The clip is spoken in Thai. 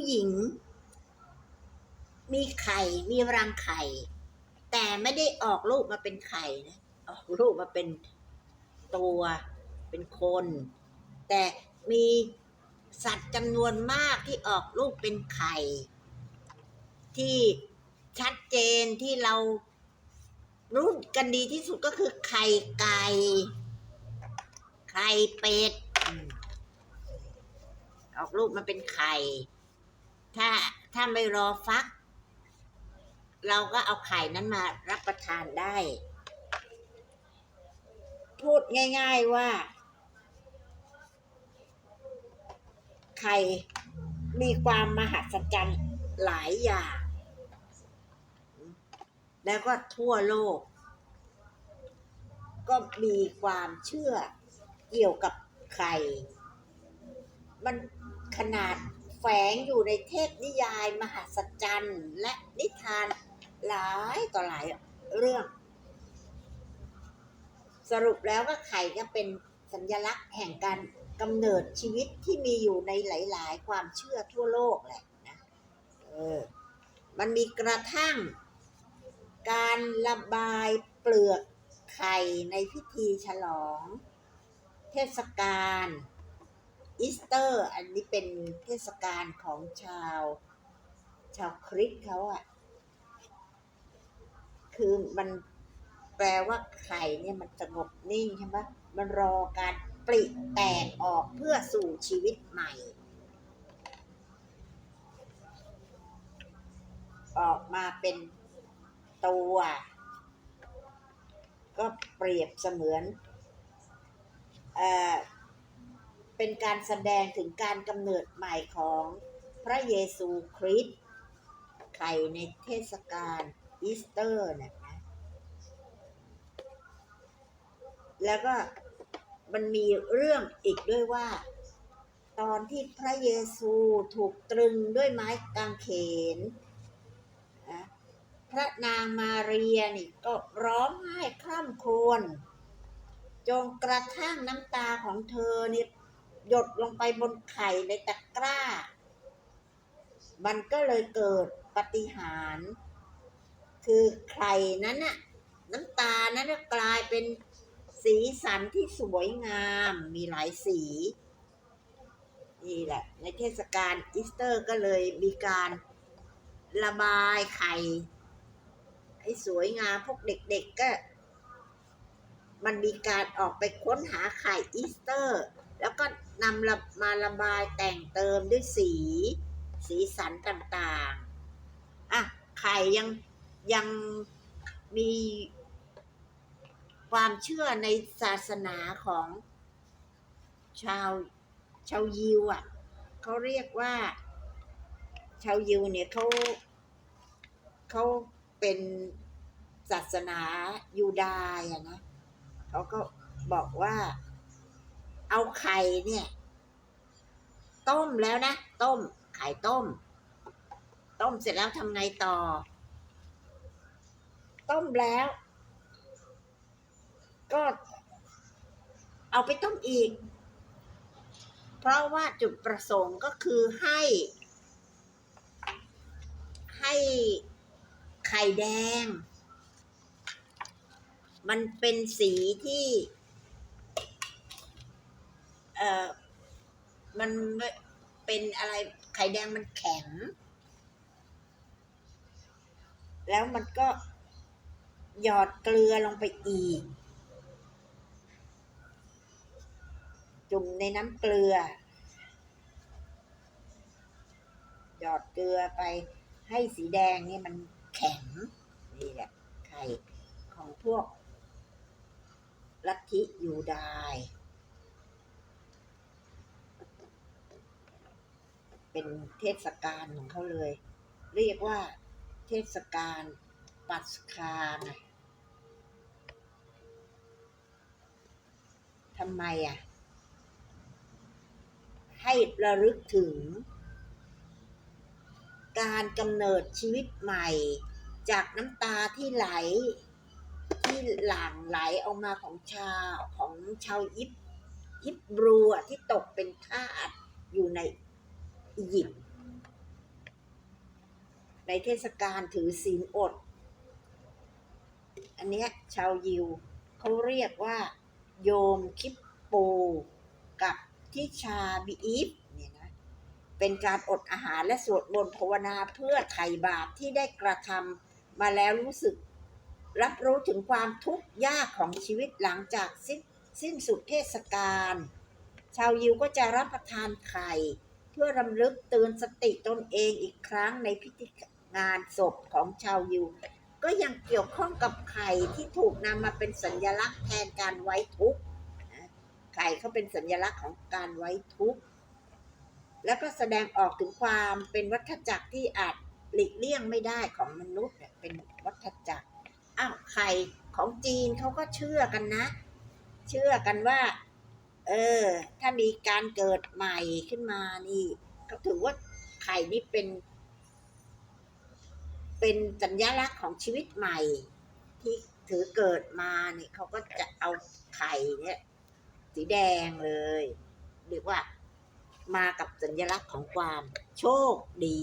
ู้หญิง มีไข่มีรังไข่ แต่ไม่ได้ออกลูกมาเป็นไข่นะออกลูกมาเป็นตัวเป็นคน แต่มีสัตว์จำนวนมากที่ออกลูกเป็นไข่ ที่ชัดเจนที่เรารู้กันดีที่สุดก็คือไข่ไก่ ไข่เป็ด อออกลูกมาเป็นไข่ ถ้าถ้าไม่รอฟัก เราก็เอาไข่นั้นมารับประทานได้ พูดง่าย ๆว่า ไข่มีความมหัศจรรย์หลายอย่าง แล้วก็ทั่วโลก ก็มีความเชื่อเกี่ยวกับไข่ มันขนาด แฝงอยู่ในเทพนิยาย มหัศจรรย์ และนิทานหลายต่อหลายเรื่อง สรุปแล้วก็ไข่ก็เป็นสัญลักษณ์แห่งการกำเนิดชีวิตที่มีอยู่ในหลาย ๆ ความเชื่อทั่วโลกแหละนะเออมันมีกระทั่ง การระบายเปลือกไข่ในพิธีฉลอง เทศกาล อีสเตอร์ อันนี้เป็นเทศกาลของชาว ชาวคริสต์เขาอะคือมันแปลว่าไข่เนี่ยมันสงบนิ่งใช่ไหมมันรอการปลิแตกออกเพื่อสู่ชีวิตใหม่ ออกมาเป็นตัว ก็เปรียบเสมือน เอ่อ เป็นการแสดงถึงการกำเนิดใหม่ของพระเยซูคริสต์ไข่ในเทศกาลอีสเตอร์นะนะแล้วก็มันมีเรื่องอีกด้วยว่า ตอนที่พระเยซูถูกตรึงด้วยไม้กางเขนนะพระนางมาเรียนี่ก็ร้องไห้คร่ำครวญจนกระทั่งน้ำตาของเธอนี่ หยดลงไปบนไข่ในตะกร้า มันก็เลยเกิดปฏิหาร คือไข่นั้นน่ะน้ำตานั้นกลายเป็นสีสันที่สวยงามมีหลายสีนี่แหละ ในเทศกาลอีสเตอร์ก็เลยมีการระบายไข่ให้สวยงามพวกเด็กๆก็ มันมีการออกไปค้นหาไข่อีสเตอร์ แล้วก็นำมาระบายแต่งเติมด้วยสี สีสันต่างๆ อะ ไข่ยังยังมีความเชื่อในศาสนาของชาวชาวยิวอะเขาเรียกว่า ชาวยิวเนี่ยเขาเขาเป็นศาสนายูดายอะนะเขาก็บอกว่า เอาไข่เนี่ย ต้มแล้วนะ ต้ม ไข่ต้ม ต้มเสร็จแล้วทำไงต่อ ต้มแล้ว ก็ เอาไปต้มอีก เพราะว่าจุดประสงค์ก็คือให้ ให้ไข่แดง มันเป็นสีที่ เออมันเป็นอะไรไข่แดงมันแข็ง แล้วมันก็หยอดเกลือลงไปอีก จุ่มในน้ำเกลือ หยอดเกลือไปให้สีแดงนี่มันแข็ง นี่แหละไข่ของพวกลัทธิยูดาย เป็นเทศกาลของเขาเลย เรียกว่าเทศกาลปัสคาไงทำไมอะ ให้ระลึกถึง การกำเนิดชีวิตใหม่ จากน้ำตาที่ไหล ที่หลั่งไหลออกมาของชาวของชาวยิปยิบรูอะที่ตกเป็นทาสอยู่ใน อียิปต์ในเทศกาลถือศีลอด อันเนี้ยชาวยิวเขาเรียกว่า โยมคิปโป กับทิชาบีอีฟเนี่ยนะ เป็นการอดอาหารและสวดมนต์ภาวนาเพื่อไถ่บาปที่ได้กระทำมาแล้วรู้สึก รับรู้ถึงความทุกข์ยากของชีวิตหลังจากสิ้นสิ้นสุดเทศกาล ชาวยิวก็จะรับประทานไข่ เพื่อรำลึกเตือนสติตนเองอีกครั้งในพิธีงานศพของชาวยิว ก็ยังเกี่ยวข้องกับไข่ที่ถูกนำมาเป็นสัญลักษณ์แทนการไว้ทุกข์ไข่เขาเป็นสัญลักษณ์ของการไว้ทุกข์แล้วก็แสดงออกถึงความเป็นวัฏจักรที่อาจหลีกเลี่ยงไม่ได้ของมนุษย์เป็นวัฏจักรอ้าวไข่ของจีนเขาก็เชื่อกันนะ เชื่อกันว่า เออ ถ้ามีการเกิดใหม่ขึ้นมานี่เขาถือว่าไข่นี่เป็น เป็นสัญลักษณ์ของชีวิตใหม่ ที่ถือเกิดมาเนี่ยเขาก็จะเอาไข่เนี่ย สีแดงเลยเรียกว่ามากับสัญลักษณ์ของความโชคดี